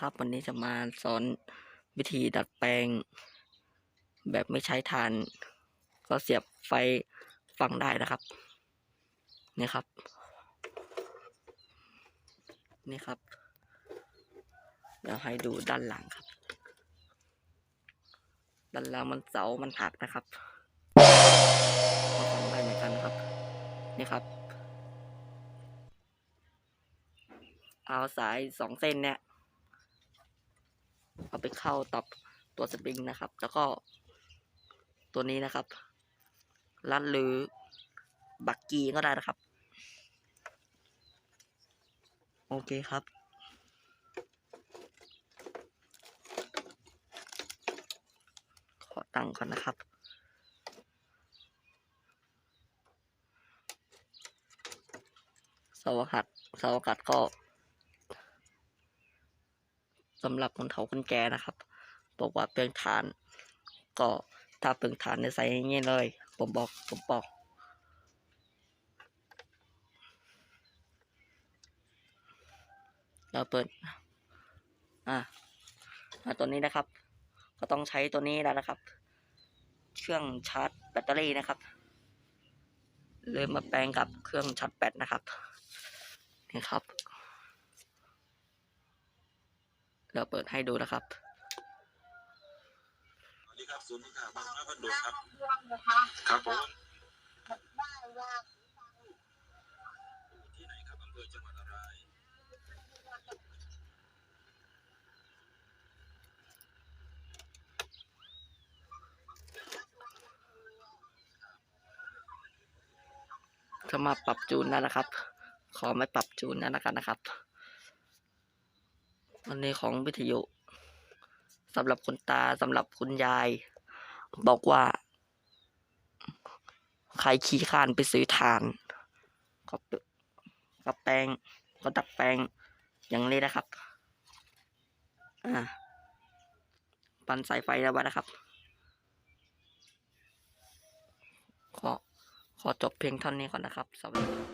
ครับ วันนี้จะมาสอนวิธีดัดแปลง แบบไม่ใช้ถ่าน ก็เสียบไฟฟังได้นะครับ นี่ครับ นี่ครับ เดี๋ยวให้ดูด้านหลังครับ ด้านหลังมันเสามันหักนะครับก็ทำได้เหมือนกันนะครับ นี่ครับเอาสายสองเส้นเนี่ย เอาไปเข้าตับตัวสปริงนะครับ แล้วก็ตัวนี้นะครับลัดหรือบักกี้ก็ได้นะครับ โอเคครับขอตั้งก่อนนะครับเสาอากเสาอากาศก็ สำหรับคนเฒ่าคนแก่นะครับ บอกว่าเปลืองฐาน ก็ถ้าเปลืองฐานเนี่ยใส่อย่างนี้เลย ผมบอกผมบอกเราเปิด อะอะตัวนี้นะครับ ก็ต้องใช้ตัวนี้แล้วนะครับ เครื่องชาร์จแบตเตอรี่นะครับเลยมาแปลงกับเครื่องชาร์จแบตนะครับนี่ครับ เราเปิดให้ดูนะครับสวัสดีครับศูนย์นิข่าวบางน้อยพันโดดครับเรื่องนะคะครับผมได้ว่าที่ไหนครับอำเภอจังหวัดอะไรถ้ามาปรับจูนแล้วนะครับ ขอไม่ปรับจูนแล้วนะครับนะครับ วันนี้ของวิทยุสำหรับคุณตาสำหรับคุณยาย บอกว่า ใครขี้ข้านไปซื้อถ่านก็เปก็แปลงก็ดัดแปลงอย่างนี้นะครับ อ่า ปันสายไฟแล้วนะครับ ขอขอจบเพียงเท่านี้ก่อนนะครับ สวัสดี